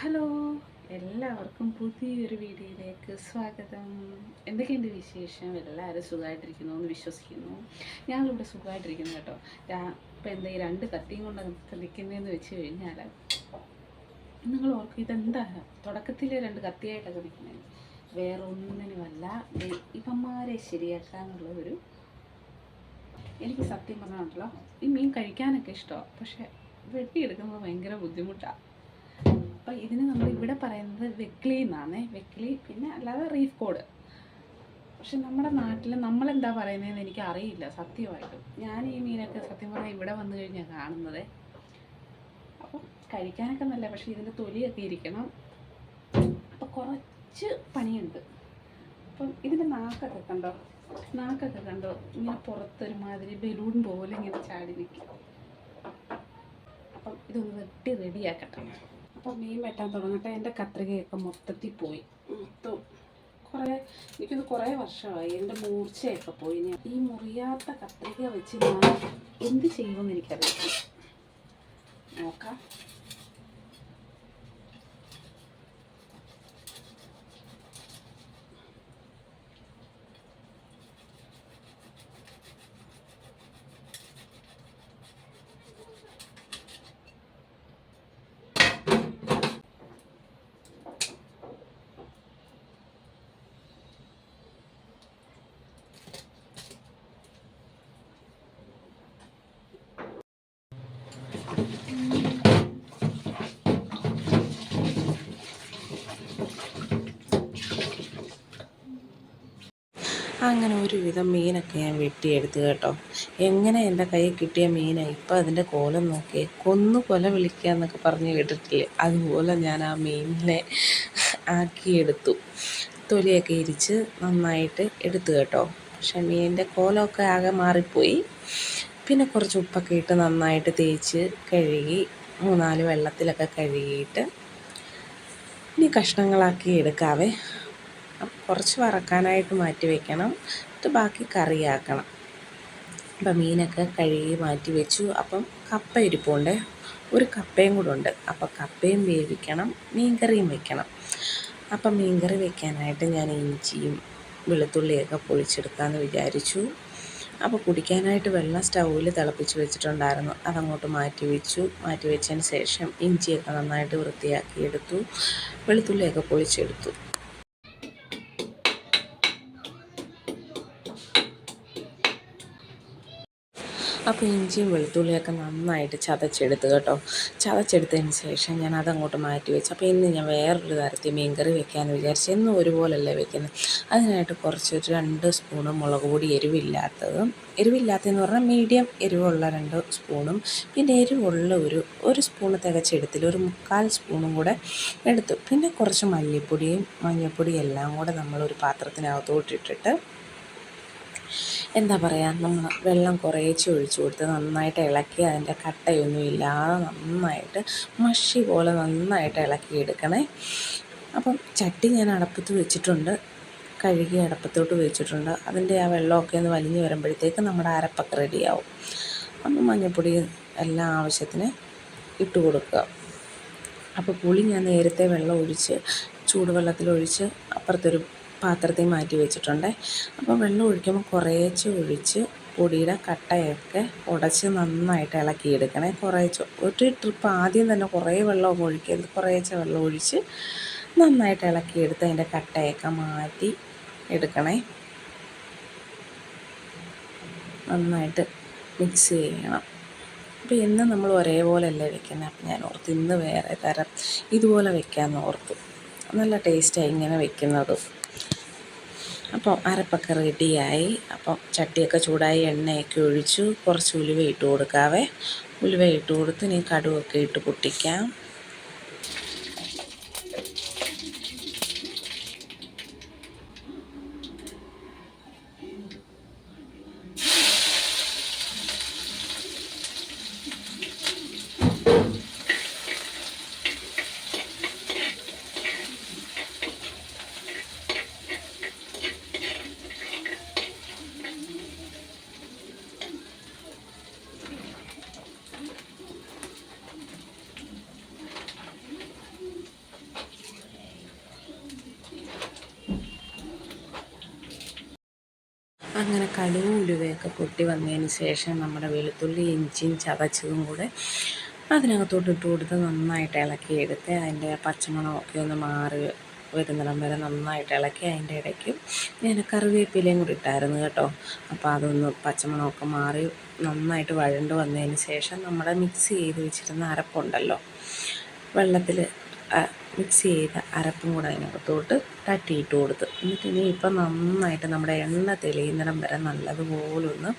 Hello എല്ലാവർക്കും പുതിയൊരു വീഡിയോയിലേക്ക് സ്വാഗതം. എന്തൊക്കെയുണ്ട് വിശേഷം? എല്ലാവരും സുഖമായിട്ടിരിക്കുന്നു എന്ന് വിശ്വസിക്കുന്നു. ഞങ്ങളിവിടെ സുഖമായിട്ടിരിക്കുന്നു കേട്ടോ. ഇപ്പം എന്താ ഈ രണ്ട് കത്തിയും കൊണ്ട് നിൽക്കുന്നതെന്ന് വെച്ച് കഴിഞ്ഞാൽ നിങ്ങൾ ഓർക്കും ഇതെന്താ? തുടക്കത്തിൽ രണ്ട് കത്തിയായിട്ടൊക്കെ നിൽക്കുന്നത്. വേറെ ഒന്നിനുമല്ല ഇവന്മാരെ ശരിയാക്കാനുള്ള ഒരു എനിക്ക് സത്യം പറഞ്ഞാണല്ലോ ഈ മീൻ കഴിക്കാനൊക്കെ ഇഷ്ടമാണ്. പക്ഷേ വെട്ടിയെടുക്കുന്നത് ഭയങ്കര ബുദ്ധിമുട്ടാണ് അപ്പം ഇതിന് നമ്മൾ ഇവിടെ പറയുന്നത് വെക്ലി എന്നാണ് വെക്ലി പിന്നെ അല്ലാതെ റീഫ് കോഡ് പക്ഷെ നമ്മുടെ നാട്ടിൽ നമ്മളെന്താ പറയുന്നതെന്ന് എനിക്ക് അറിയില്ല സത്യമായിട്ടും. ഞാൻ ഈ മീനൊക്കെ സത്യം പറഞ്ഞാൽ ഇവിടെ വന്നു കഴിഞ്ഞാൽ കാണുന്നത്. അപ്പം കഴിക്കാനൊക്കെ നല്ല പക്ഷേ ഇതിന്റെ തൊലിയൊക്കെ ഇരിക്കണം. അപ്പം കുറച്ച് പണിയുണ്ട്. അപ്പം ഇതിന്റെ നാക്കൊക്കെ കണ്ടോ? നാക്കൊക്കെ കണ്ടോ? ഇങ്ങനെ പുറത്തൊരുമാതിരി ബലൂൺ പോലെ ഇങ്ങനെ ചാടി നിൽക്കും അപ്പം ഇതൊന്ന് വെട്ടി റെഡിയാക്കട്ടെ അപ്പോൾ മീൻ വെട്ടാൻ തുടങ്ങട്ടെ. എന്റെ കത്രികയൊക്കെ മൊത്തത്തിൽ പോയി. മൊത്തം കുറേ എനിക്കൊന്ന് കുറേ വർഷമായി. എന്റെ മൂർച്ചയൊക്കെ പോയി. ഞാൻ ഈ മുറിയാത്ത കത്രിക വെച്ച് ഞാൻ എന്ത് ചെയ്യുമെന്ന് എനിക്കറിയാം നോക്കാം. അങ്ങനെ ഒരുവിധം മീനൊക്കെ ഞാൻ വെട്ടിയെടുത്ത് കേട്ടോ. എങ്ങനെ എന്റെ കയ്യിൽ കിട്ടിയ മീനാണ് ഇപ്പം അതിന്റെ കോലം നോക്കി കൊന്നു കൊല വിളിക്കുക എന്നൊക്കെ പറഞ്ഞ് കേട്ടിട്ടില്ലേ? അതുപോലെ ഞാൻ ആ മീനിനെ ആക്കിയെടുത്തു. തൊലിയൊക്കെ ഇരിച്ച് നന്നായിട്ട് എടുത്തു കേട്ടോ. പക്ഷെ മീനിന്റെ കോലമൊക്കെ ആകെ മാറിപ്പോയി. പിന്നെ കുറച്ച് ഉപ്പൊക്കെ ഇട്ട് നന്നായിട്ട് തേച്ച് കഴുകി മൂന്നാൽ വെള്ളത്തിലൊക്കെ കഴുകിയിട്ട് ഇനി കഷ്ണങ്ങളാക്കി എടുക്കാവേ. കുറച്ച് വറക്കാനായിട്ട് മാറ്റി വെക്കണം. എന്നിട്ട് ബാക്കി കറിയാക്കണം. അപ്പം മീനൊക്കെ കഴുകി മാറ്റി വെച്ചു. അപ്പം കപ്പ ഇരിപ്പുണ്ട്. ഒരു കപ്പയും കൂടെ ഉണ്ട്. അപ്പം കപ്പയും വേവിക്കണം. മീൻകറിയും വെക്കണം. അപ്പം മീൻകറി വെക്കാനായിട്ട് ഞാൻ ഇഞ്ചിയും വെളുത്തുള്ളിയൊക്കെ പൊളിച്ചെടുക്കാമെന്ന് വിചാരിച്ചു. അപ്പോൾ കുടിക്കാനായിട്ട് വെള്ളം സ്റ്റൗവിൽ തിളപ്പിച്ച് വെച്ചിട്ടുണ്ടായിരുന്നു. അതങ്ങോട്ട് മാറ്റി വെച്ചു. മാറ്റി വെച്ചതിന് ശേഷം ഇഞ്ചിയൊക്കെ നന്നായിട്ട് വൃത്തിയാക്കിയെടുത്തു. വെളുത്തുള്ളിയൊക്കെ പൊളിച്ചെടുത്തു. അപ്പോൾ ഇഞ്ചിയും വെളുത്തുള്ളിയൊക്കെ നന്നായിട്ട് ചതച്ചെടുത്ത് കേട്ടോ. ചതച്ചെടുത്തതിന് ശേഷം ഞാൻ അതങ്ങോട്ട് മാറ്റി വെച്ചു. അപ്പോൾ ഇന്ന് ഞാൻ വേറൊരു തരത്തിൽ മീൻ കറി വെക്കാമെന്ന് വിചാരിച്ചു എന്നും ഒരുപോലല്ലേ വെക്കുന്നത് അതിനായിട്ട് കുറച്ച് രണ്ട് സ്പൂണ് മുളക് പൊടി എരിവില്ലാത്തതും. എരിവില്ലാത്തതെന്ന് പറഞ്ഞാൽ മീഡിയം എരിവുള്ള രണ്ട് സ്പൂണും പിന്നെ എരിവുള്ള ഒരു ഒരു സ്പൂണ് തികച്ചെടുത്തിൽ ഒരു മുക്കാൽ സ്പൂണും കൂടെ എടുത്തു. പിന്നെ കുറച്ച് മല്ലിപ്പൊടിയും മഞ്ഞൾപ്പൊടിയും എല്ലാം കൂടെ നമ്മളൊരു പാത്രത്തിനകത്തോട്ടിട്ടിട്ട് എന്താ പറയുക നമ്മൾ വെള്ളം കുറേച്ച് ഒഴിച്ചു കൊടുത്ത് നന്നായിട്ട് ഇളക്കി അതിന്റെ കട്ടയൊന്നും ഇല്ലാതെ നന്നായിട്ട് മഷി പോലെ നന്നായിട്ട് ഇളക്കി എടുക്കണേ. അപ്പം ചട്ടി ഞാൻ അടപ്പത്ത് വെച്ചിട്ടുണ്ട് കഴുകി അടപ്പത്തോട്ട് വെച്ചിട്ടുണ്ട്. അതിന്റെ ആ വെള്ളമൊക്കെ ഒന്ന് വലിഞ്ഞു വരുമ്പോഴത്തേക്ക് നമ്മുടെ അരപ്പൊക്കെ റെഡിയാവും. അപ്പം മഞ്ഞൾപ്പൊടി എല്ലാം ആവശ്യത്തിന് ഇട്ട് കൊടുക്കുക. അപ്പോൾ പുളി ഞാൻ നേരത്തെ വെള്ളം ഒഴിച്ച് ചൂടുവെള്ളത്തിലൊഴിച്ച് അപ്പുറത്തൊരു പാത്രത്തിൽ മാറ്റി വെച്ചിട്ടുണ്ട്. അപ്പോൾ വെള്ളം ഒഴിക്കുമ്പോൾ കുറേശ്ശെ ഒഴിച്ച് പൊടിയുടെ കട്ടയൊക്കെ ഉടച്ച് നന്നായിട്ട് ഇളക്കിയെടുക്കണേ. കുറേശ്ശെ ഒരു ട്രിപ്പ് ആദ്യം തന്നെ കുറേ വെള്ളം ഒഴിക്കരുത്. കുറേശ്ശെ വെള്ളം ഒഴിച്ച് നന്നായിട്ട് ഇളക്കിയെടുത്ത് അതിന്റെ കട്ടയൊക്കെ മാറ്റി എടുക്കണേ. നന്നായിട്ട് മിക്സ് ചെയ്യണം. അപ്പോൾ ഇന്ന് നമ്മൾ ഒരേപോലെയല്ലേ വെക്കുന്നത് അപ്പം ഞാൻ ഓർത്ത് ഇന്ന് വേറെ തരം ഇതുപോലെ വെക്കാമെന്ന് ഓർത്തു. നല്ല ടേസ്റ്റായി ഇങ്ങനെ വെക്കുന്നതും. അപ്പോൾ അരപ്പൊക്കെ റെഡിയായി. അപ്പം ചട്ടിയൊക്കെ ചൂടായി എണ്ണയൊക്കെ ഒഴിച്ചു. കുറച്ച് ഉലുവ ഇട്ട് കൊടുക്കാവേ. ഉലുവ ഇട്ട് കൊടുത്ത് ഇനി കടുവൊക്കെ ഇട്ട് പൊട്ടിക്കാം. കടുവും ഉലുവയൊക്കെ പൊട്ടി വന്നതിന് ശേഷം നമ്മുടെ വെളുത്തുള്ളി ഇഞ്ചിയും ചതച്ചതും കൂടെ അതിനകത്തോട്ട് ഇട്ട് കൊടുത്ത് നന്നായിട്ട് ഇളക്കി എടുത്ത് അതിന്റെ പച്ചമണമൊക്കെ ഒന്ന് മാറി വരുന്നിടം വരെ നന്നായിട്ട് ഇളക്കി അതിന്റെ ഇടയ്ക്ക് ഞാൻ കറിവേപ്പിലയും കൂടി ഇട്ടായിരുന്നു കേട്ടോ. അപ്പോൾ അതൊന്ന് പച്ചമണമൊക്കെ മാറി നന്നായിട്ട് വഴണ്ട് വന്നതിന് ശേഷം നമ്മുടെ മിക്സ് ചെയ്ത് വെച്ചിരുന്ന അരപ്പുണ്ടല്ലോ. വെള്ളത്തിൽ മിക്സ് ചെയ്ത അരപ്പും കൂടെ അതിനകത്തോട്ട് തട്ടിയിട്ട് കൊടുത്ത്. എന്നിട്ട് ഇനി ഇപ്പം നന്നായിട്ട് നമ്മുടെ എണ്ണ തെളിയുന്നിടം വരെ നല്ലതുപോലെ ഒന്ന്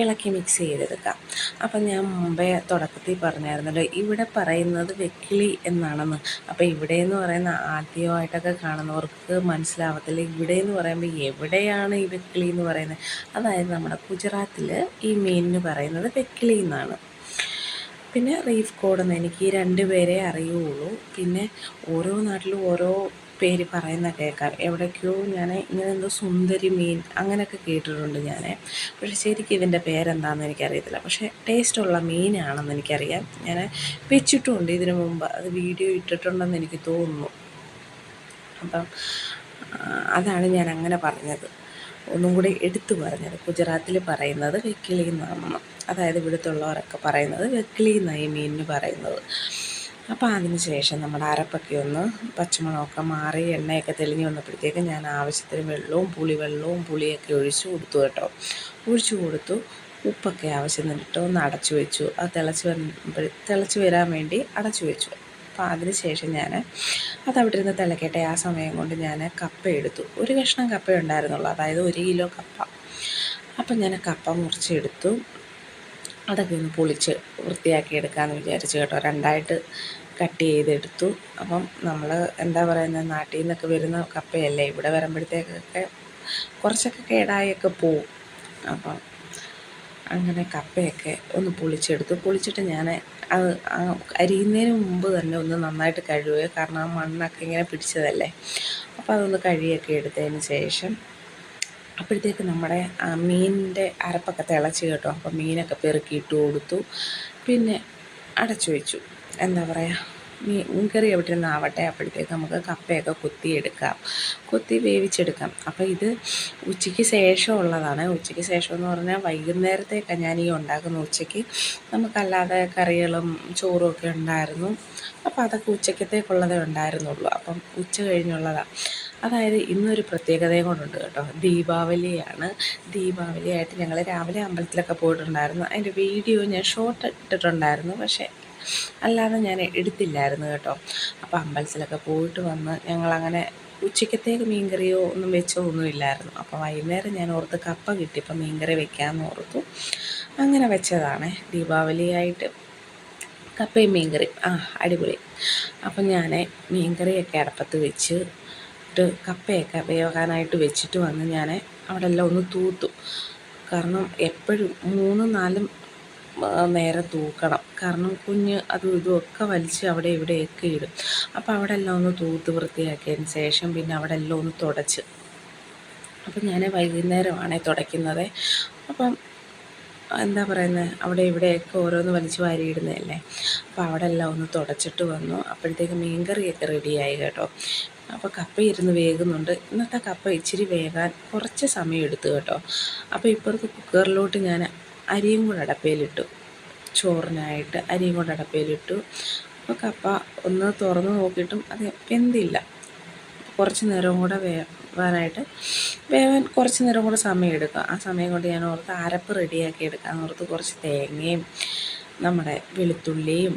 ഇളക്കി മിക്സ് ചെയ്തെടുക്കാം. അപ്പം ഞാൻ മുമ്പേ തുടക്കത്തിൽ പറഞ്ഞായിരുന്നല്ലോ ഇവിടെ പറയുന്നത് വെക്കിളി എന്നാണെന്ന്. അപ്പോൾ ഇവിടെ എന്ന് പറയുന്ന ആദ്യമായിട്ടൊക്കെ കാണുന്നവർക്ക് മനസ്സിലാവത്തില്ല ഇവിടെ എന്ന് പറയുമ്പോൾ എവിടെയാണ് ഈ വെക്കിളി എന്ന് പറയുന്നത്? അതായത് നമ്മുടെ ഗുജറാത്തിൽ ഈ മീനിന് പറയുന്നത് വെക്കിളി എന്നാണ്. പിന്നെ റീഫ് കോഡെന്ന് എനിക്ക് ഈ രണ്ട് പേരെ അറിയുള്ളൂ. പിന്നെ ഓരോ നാട്ടിലും ഓരോ പേര് പറയുന്ന കേൾക്കാം. എവിടേക്കോ ഞാൻ ഇങ്ങനെ എന്തോ സുന്ദരി മീൻ അങ്ങനെയൊക്കെ കേട്ടിട്ടുണ്ട് ഞാൻ പക്ഷെ ശരിക്കും ഇതിന്റെ പേരെന്താണെന്ന് എനിക്കറിയത്തില്ല. പക്ഷേ ടേസ്റ്റുള്ള മീനാണെന്ന് എനിക്കറിയാം. ഞാൻ വെച്ചിട്ടുമുണ്ട് ഇതിനു മുമ്പ്. അത് വീഡിയോ ഇട്ടിട്ടുണ്ടെന്ന് എനിക്ക് തോന്നുന്നു. അപ്പം അതാണ് ഞാൻ അങ്ങനെ പറഞ്ഞത്. ഒന്നും കൂടി എടുത്തു പറഞ്ഞത്. ഗുജറാത്തിൽ പറയുന്നത് വെക്കിളി എന്നാണെന്ന് അതായത് ഇവിടുത്തുള്ളവരൊക്കെ പറയുന്നത് വെക്കിളി എന്നായി മീനിന് പറയുന്നത്. അപ്പോൾ അതിന് ശേഷം നമ്മുടെ അരപ്പൊക്കെ ഒന്ന് പച്ചമുളകൊക്കെ മാറി എണ്ണയൊക്കെ തെളിഞ്ഞ് വന്നപ്പോഴത്തേക്കും ഞാൻ ആവശ്യത്തിന് വെള്ളവും പുളിവെള്ളവും പുളിയൊക്കെ ഒഴിച്ചു കൊടുത്തു കേട്ടോ. ഒഴിച്ചു കൊടുത്തു. ഉപ്പൊക്കെ ആവശ്യം നിന്നിട്ട് ഒന്ന് അടച്ചു വെച്ചു. അത് തിളച്ച് വരുമ്പോൾ തിളച്ച് വരാൻ വേണ്ടി അടച്ചു വെച്ചു. അപ്പോൾ അതിന് ശേഷം ഞാൻ അത് അവിടെ ഇരുന്ന് തിളക്കട്ടെ. ആ സമയം കൊണ്ട് ഞാൻ കപ്പ എടുത്തു. ഒരു കഷ്ണം കപ്പ ഉണ്ടായിരുന്നുള്ളൂ. അതായത് ഒരു കിലോ കപ്പ. അപ്പം ഞാൻ കപ്പ മുറിച്ചെടുത്തു. അതൊക്കെ ഒന്ന് പൊളിച്ച് വൃത്തിയാക്കി എടുക്കാമെന്ന് വിചാരിച്ചു കേട്ടോ. രണ്ടായിട്ട് കട്ട് ചെയ്തെടുത്തു. അപ്പം നമ്മൾ എന്താ പറയുന്നത് നാട്ടിൽ നിന്നൊക്കെ വരുന്ന കപ്പയല്ലേ? ഇവിടെ വരുമ്പോഴത്തേക്കൊക്കെ കുറച്ചൊക്കെ കേടായൊക്കെ പോവും. അപ്പം അങ്ങനെ കപ്പയൊക്കെ ഒന്ന് പൊളിച്ചെടുത്തു. പൊളിച്ചിട്ട് ഞാൻ അത് അരിയുന്നതിന് മുമ്പ് തന്നെ ഒന്ന് നന്നായിട്ട് കഴുകുക. കാരണം ആ മണ്ണൊക്കെ ഇങ്ങനെ പിടിച്ചതല്ലേ. അപ്പോൾ അതൊന്ന് കഴുകിയൊക്കെ എടുത്തതിന് ശേഷം അപ്പോഴത്തേക്ക് നമ്മുടെ മീനിന്റെ അരപ്പൊക്കെ തിളച്ച് കേട്ടോ. അപ്പോൾ മീനൊക്കെ പെറുക്കിയിട്ട് കൊടുത്തു. പിന്നെ അടച്ചു വെച്ചു. എന്താ പറയുക മീൻ കറി എവിടെ നിന്നാവട്ടെ അപ്പോഴത്തേക്ക് നമുക്ക് കപ്പയൊക്കെ കുത്തിയെടുക്കാം. കുത്തി വേവിച്ചെടുക്കാം. അപ്പോൾ ഇത് ഉച്ചയ്ക്ക് ശേഷമുള്ളതാണ്. ഉച്ചയ്ക്ക് ശേഷം എന്ന് പറഞ്ഞാൽ വൈകുന്നേരത്തേക്കാണ് ഞാൻ ഈ ഉണ്ടാക്കുന്ന ഉച്ചയ്ക്ക്. നമുക്കല്ലാതെ കറികളും ചോറും ഒക്കെ ഉണ്ടായിരുന്നു. അപ്പോൾ അതൊക്കെ ഉച്ചയ്ക്കത്തേക്കുള്ളതേ ഉണ്ടായിരുന്നുള്ളൂ. അപ്പം ഉച്ച കഴിഞ്ഞുള്ളതാണ് അതായത് ഇന്നൊരു പ്രത്യേകതയും കൊണ്ടുണ്ട് കേട്ടോ. ദീപാവലിയാണ്. ദീപാവലിയായിട്ട് ഞങ്ങൾ രാവിലെ അമ്പലത്തിലൊക്കെ പോയിട്ടുണ്ടായിരുന്നു. അതിന്റെ വീഡിയോ ഞാൻ ഷോർട്ട് ഇട്ടിട്ടുണ്ടായിരുന്നു. പക്ഷേ അല്ലാതെ ഞാൻ എടുത്തില്ലായിരുന്നു കേട്ടോ. അപ്പോൾ അമ്പലത്തിലൊക്കെ പോയിട്ട് വന്ന് ഞങ്ങളങ്ങനെ ഉച്ചക്കത്തേക്ക് മീൻകറിയോ ഒന്നും വെച്ചോ ഒന്നും ഇല്ലായിരുന്നു. അപ്പോൾ വൈകുന്നേരം ഞാൻ ഓർത്ത് കപ്പ കിട്ടി. കിട്ടിയപ്പോൾ മീൻകറി വെക്കാമെന്ന് ഓർത്തു. അങ്ങനെ വെച്ചതാണ്. ദീപാവലിയായിട്ട് കപ്പയും മീൻകറി ആ അടിപൊളി. അപ്പം ഞാൻ മീൻകറിയൊക്കെ അടപ്പത്ത് വെച്ച് ഇട്ട് കപ്പയൊക്കെ വേവാനായിട്ട് വെച്ചിട്ട് വന്ന് ഞാൻ അവിടെ എല്ലാം ഒന്ന് തൂത്തു. കാരണം എപ്പോഴും മൂന്നും നാലും നേരം തൂക്കണം. കാരണം കുഞ്ഞ് അതും ഇതും ഒക്കെ വലിച്ച് അവിടെ ഇവിടെയൊക്കെ ഇടും. അപ്പോൾ അവിടെ എല്ലാം ഒന്ന് തൂത്ത് വൃത്തിയാക്കിയതിന് ശേഷം പിന്നെ അവിടെ എല്ലാം ഒന്ന് തുടച്ച്. അപ്പം ഞാൻ വൈകുന്നേരമാണ് തുടയ്ക്കുന്നത്. അപ്പം എന്താ പറയുന്നത് അവിടെ ഇവിടെയൊക്കെ ഓരോന്ന് വലിച്ച് വാരിയിടുന്നതല്ലേ? അപ്പോൾ അവിടെ എല്ലാം ഒന്ന് തുടച്ചിട്ട് വന്നു. അപ്പോഴത്തേക്ക് മീൻകറിയൊക്കെ റെഡിയായി കേട്ടോ. അപ്പോൾ കപ്പ ഇരുന്ന് വേകുന്നുണ്ട്. ഇന്നത്തെ കപ്പ ഇച്ചിരി വേകാൻ കുറച്ച് സമയം എടുത്തു കേട്ടോ. അപ്പോൾ ഇപ്പുറത്ത് കുക്കറിലോട്ട് ഞാൻ അരിയും കൂടെ അടപ്പയിലിട്ടു. ചോറിനായിട്ട് അരിയും കൂടെ അടപ്പയിലിട്ടു. അപ്പോൾ കപ്പ ഒന്ന് തുറന്ന് നോക്കിയിട്ടും അത് വെന്തില്ല. കുറച്ച് നേരം കൂടെ വേവാനായിട്ട് വേവാൻ കുറച്ച് നേരം കൂടെ സമയം എടുക്കുക ആ സമയം കൊണ്ട് ഞാൻ ഓർത്ത് അരപ്പ് റെഡിയാക്കി എടുക്കാൻ ഓർത്ത് കുറച്ച് തേങ്ങയും നമ്മുടെ വെളുത്തുള്ളിയും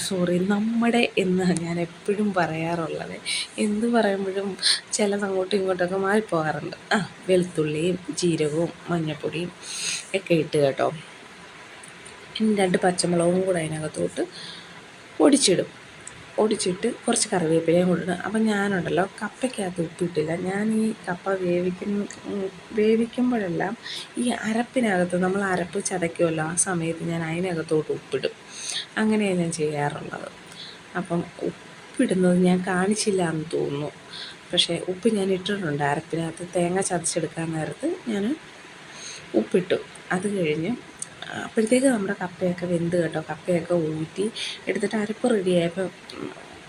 സോറി നമ്മുടെ എന്ന് ഞാൻ എപ്പോഴും പറയാറുള്ളത്. എന്ത് പറയുമ്പോഴും ചിലത് അങ്ങോട്ടും ഇങ്ങോട്ടൊക്കെ മാറിപ്പോകാറുണ്ട്. ആ വെളുത്തുള്ളിയും ജീരകവും മഞ്ഞൾപ്പൊടിയും ഒക്കെ ഇട്ട് കേട്ടോ. രണ്ട് പച്ചമുളകും കൂടെ അതിനകത്തോട്ട് പൊടിച്ചിടും. ഒടിച്ചിട്ട് കുറച്ച് കറിവേപ്പിലയും കൊണ്ടിടും അപ്പം ഞാനുണ്ടല്ലോ കപ്പയ്ക്കകത്ത് ഉപ്പിട്ടില്ല. ഞാൻ ഈ കപ്പ വേവിക്കുന്ന ഉം, വേവിക്കുമ്പോഴെല്ലാം ഈ അരപ്പിനകത്ത് നമ്മൾ അരപ്പ് ചതയ്ക്കുമല്ലോ ആ സമയത്ത് ഞാൻ അതിനകത്തോട്ട് ഉപ്പിടും. അങ്ങനെയാണ് ചെയ്യാറുള്ളത്. അപ്പം ഉപ്പിടുന്നത് ഞാൻ കാണിച്ചില്ല എന്ന് തോന്നുന്നു. പക്ഷേ ഉപ്പ് ഞാൻ ഇട്ടിട്ടുണ്ട് അരപ്പിനകത്ത്. തേങ്ങ ചതച്ചെടുക്കാൻ നേരത്ത് ഞാൻ ഉപ്പിട്ടു. അത് കഴിഞ്ഞ് അപ്പോഴത്തേക്ക് നമ്മുടെ കപ്പയൊക്കെ വെന്ത് കേട്ടോ. കപ്പയൊക്കെ ഊറ്റി എടുത്തിട്ട് അരപ്പ് റെഡിയായപ്പോൾ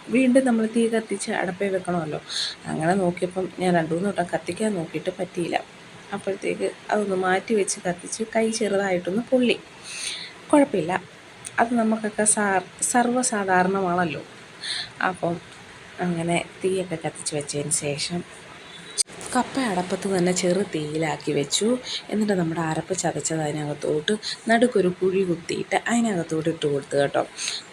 വീണ്ടും നമ്മൾ തീ കത്തിച്ച് അടപ്പേ വെക്കണമല്ലോ. അങ്ങനെ നോക്കിയപ്പം ഞാൻ രണ്ട് മൂന്ന് വട്ടം കത്തിക്കാൻ നോക്കിയിട്ട് പറ്റിയില്ല. അപ്പോഴത്തേക്ക് അതൊന്ന് മാറ്റി വെച്ച് കത്തിച്ച് കൈ ചെറുതായിട്ടൊന്ന് പൊള്ളി. കുഴപ്പമില്ല. അത് നമുക്കൊക്കെ സാർ സർവസാധാരണമാണല്ലോ. അപ്പം അങ്ങനെ തീയൊക്കെ കത്തിച്ച് വെച്ചതിന് ശേഷം കപ്പ അടപ്പത്ത് തന്നെ ചെറു തീയിലാക്കി വെച്ചു. എന്നിട്ട് നമ്മുടെ അരപ്പ് ചതച്ചത് അതിനകത്തോട്ട് നടുക്കൊരു കുഴി കുത്തിയിട്ട് അതിനകത്തോട്ട് ഇട്ട് കൊടുത്തു കേട്ടോ.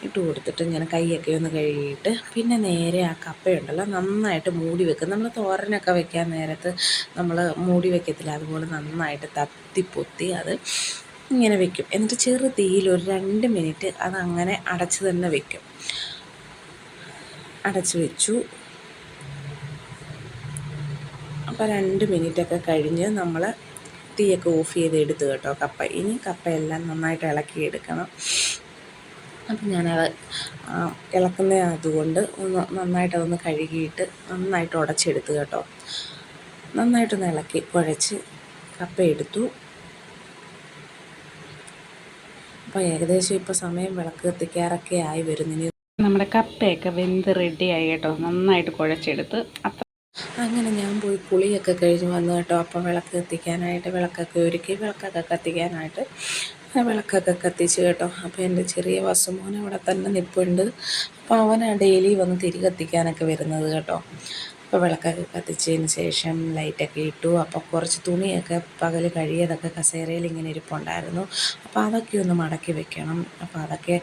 ഇട്ട് കൊടുത്തിട്ട് ഇങ്ങനെ കൈയൊക്കെ ഒന്ന് കഴുകിയിട്ട് പിന്നെ നേരെ ആ കപ്പയുണ്ടല്ലോ നന്നായിട്ട് മൂടി വെക്കും. നമ്മൾ തോരനൊക്കെ വെക്കാൻ നേരത്ത് നമ്മൾ മൂടി വെക്കത്തില്ല. അതുപോലെ നന്നായിട്ട് തത്തിപ്പൊത്തി അത് ഇങ്ങനെ വെക്കും. എന്നിട്ട് ചെറു തീയിൽ ഒരു രണ്ട് മിനിറ്റ് അതങ്ങനെ അടച്ച് തന്നെ വെക്കും. അടച്ച് വെച്ചു. അപ്പോൾ രണ്ട് മിനിറ്റൊക്കെ കഴിഞ്ഞ് നമ്മൾ തീയൊക്കെ ഓഫ് ചെയ്ത് എടുത്തു കേട്ടോ കപ്പ. ഇനി കപ്പയെല്ലാം നന്നായിട്ട് ഇളക്കിയെടുക്കണം അപ്പം ഞാനത് ഇളക്കുന്ന അതുകൊണ്ട് ഒന്ന് നന്നായിട്ട് അതൊന്ന് കഴുകിയിട്ട് നന്നായിട്ട് ഉടച്ചെടുത്തു കേട്ടോ. നന്നായിട്ടൊന്ന് ഇളക്കി കുഴച്ച് കപ്പ എടുത്തു. അപ്പോൾ ഏകദേശം ഇപ്പോൾ സമയം വിളക്ക് കത്തിക്കാറൊക്കെ ആയി വരുന്നതിന് നമ്മുടെ കപ്പയൊക്കെ വെന്ത് റെഡിയായി കേട്ടോ. നന്നായിട്ട് കുഴച്ചെടുത്ത് അത്ര അങ്ങനെ ഞാൻ പോയി കുളിയൊക്കെ കഴിഞ്ഞ് വന്നു കേട്ടോ. അപ്പം വിളക്ക് കത്തിക്കാനായിട്ട് വിളക്കൊക്കെ ഒരുക്കി വിളക്കൊക്കെ കത്തിക്കാനായിട്ട് വിളക്കൊക്കെ കത്തിച്ച് കേട്ടോ. അപ്പോൾ എന്റെ ചെറിയ വസുമോൻ അവിടെ തന്നെ നിൽപ്പുണ്ട് അപ്പോൾ അവനാണ് ഡെയിലി വന്ന് തിരി കത്തിക്കാനൊക്കെ വരുന്നത് കേട്ടോ. അപ്പോൾ വിളക്കൊക്കെ കത്തിച്ചതിന് ശേഷം ലൈറ്റൊക്കെ ഇട്ടു. അപ്പോൾ കുറച്ച് തുണിയൊക്കെ പകൽ കഴിയതൊക്കെ കസേരയിൽ ഇങ്ങനെ ഇരിപ്പുണ്ടായിരുന്നു. അപ്പോൾ അതൊക്കെ ഒന്ന് മടക്കി വെക്കണം. അപ്പോൾ അതൊക്കെ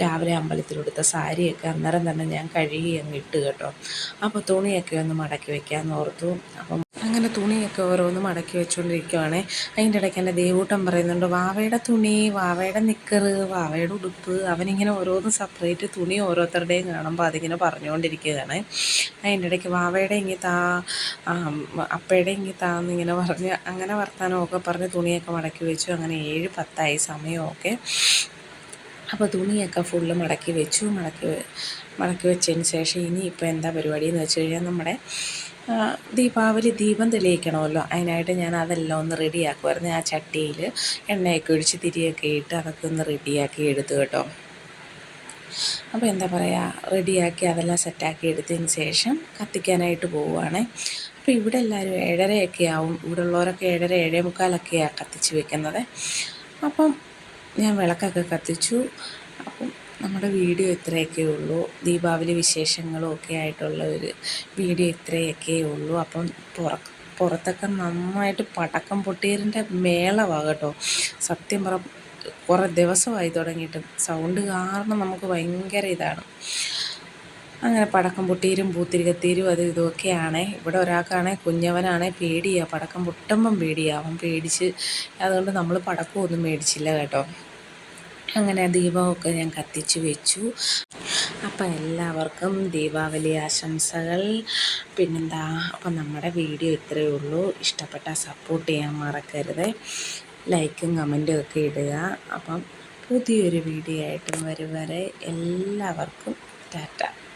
രാവിലെ അമ്പലത്തിലെടുത്ത സാരിയൊക്കെ അന്നേരം തന്നെ ഞാൻ കഴുകി അങ്ങ് ഇട്ട് കേട്ടോ. അപ്പോൾ തുണിയൊക്കെ ഒന്ന് മടക്കി വെക്കാമെന്ന് ഓർത്തു. അപ്പം അങ്ങനെ തുണിയൊക്കെ ഓരോന്ന് മടക്കി വെച്ചുകൊണ്ടിരിക്കുവാണേ അതിന്റെ ഇടയ്ക്ക് എന്റെ ദേവൂട്ടം പറയുന്നുണ്ട് വാവയുടെ തുണി വാവയുടെ നിക്കറ് വാവയുടെ ഉടുപ്പ്. അവനിങ്ങനെ ഓരോന്ന് സെപ്പറേറ്റ് തുണി ഓരോരുത്തരുടെയും കാണുമ്പോൾ അതിങ്ങനെ പറഞ്ഞുകൊണ്ടിരിക്കുകയാണ് അതിന്റെ ഇടയ്ക്ക് വാവയുടെ ഇങ്ങി താ അപ്പയുടെ ഇങ്ങി താ എന്നിങ്ങനെ പറഞ്ഞ് അങ്ങനെ വർത്താനമൊക്കെ പറഞ്ഞ് തുണിയൊക്കെ മടക്കി വെച്ചു. അങ്ങനെ ഏഴ് പത്തായി സമയമൊക്കെ. അപ്പോൾ തുണിയൊക്കെ ഫുള്ള് മടക്കി വെച്ചു. മടക്കി മടക്കി വെച്ചതിന് ശേഷം ഇനി ഇപ്പോൾ എന്താ പരിപാടി എന്ന് വെച്ച് കഴിഞ്ഞാൽ നമ്മുടെ ദീപാവലി ദീപം തെളിയിക്കണമല്ലോ. അതിനായിട്ട് ഞാൻ അതെല്ലാം ഒന്ന് റെഡിയാക്കുമായിരുന്നു ആ ചട്ടിയിൽ എണ്ണയൊക്കെ ഒഴിച്ച് തിരിയൊക്കെ ഇട്ട് അതൊക്കെ ഒന്ന് റെഡിയാക്കി എടുത്തു കേട്ടോ. അപ്പോൾ എന്താ പറയുക റെഡിയാക്കി അതെല്ലാം സെറ്റാക്കി എടുത്തതിന് ശേഷം കത്തിക്കാനായിട്ട് പോവുകയാണ് അപ്പോൾ ഇവിടെ എല്ലാവരും ഏഴരയൊക്കെ ആവും. ഇവിടെ ഉള്ളവരൊക്കെ ഏഴര ഏഴേ മുക്കാലൊക്കെയാണ് കത്തിച്ച് വെക്കുന്നത്. അപ്പം ഞാൻ വിളക്കൊക്കെ കത്തിച്ചു. അപ്പം നമ്മുടെ വീഡിയോ ഇത്രയൊക്കെ ഉള്ളൂ. ദീപാവലി വിശേഷങ്ങളും ഒക്കെ ആയിട്ടുള്ള ഒരു വീഡിയോ ഇത്രയൊക്കെ ഉള്ളൂ. അപ്പം പുറ പുറത്തൊക്കെ നന്നായിട്ട് പടക്കം പൊട്ടിയതിന്റെ കേട്ടോ. സത്യം പറ കുറേ ദിവസമായി തുടങ്ങിയിട്ട് സൗണ്ട് കാരണം നമുക്ക് ഭയങ്കര ഇതാണ്. അങ്ങനെ പടക്കം പൊട്ടീരും പൂത്തിരികത്തീരും അത് ഇതുമൊക്കെയാണ് ഇവിടെ ഒരാൾക്കാണെ കുഞ്ഞവനാണേ പേടിയാണ് പടക്കം പൊട്ടുമ്പം പേടിയാവും പേടിച്ച് അതുകൊണ്ട് നമ്മൾ പടക്കമൊന്നും മേടിച്ചില്ല കേട്ടോ. അങ്ങനെ ദീപമൊക്കെ ഞാൻ കത്തിച്ച് വെച്ചു. അപ്പം എല്ലാവർക്കും ദീപാവലി ആശംസകൾ. പിന്നെന്താ അപ്പം നമ്മുടെ വീഡിയോ ഇത്രയേ ഉള്ളൂ. ഇഷ്ടപ്പെട്ട സപ്പോർട്ട് ചെയ്യാൻ മറക്കരുത്. ലൈക്കും കമന്റും ഒക്കെ ഇടുക. അപ്പം പുതിയൊരു വീഡിയോ ആയിട്ടും വരും വരെ എല്ലാവർക്കും ടാറ്റ.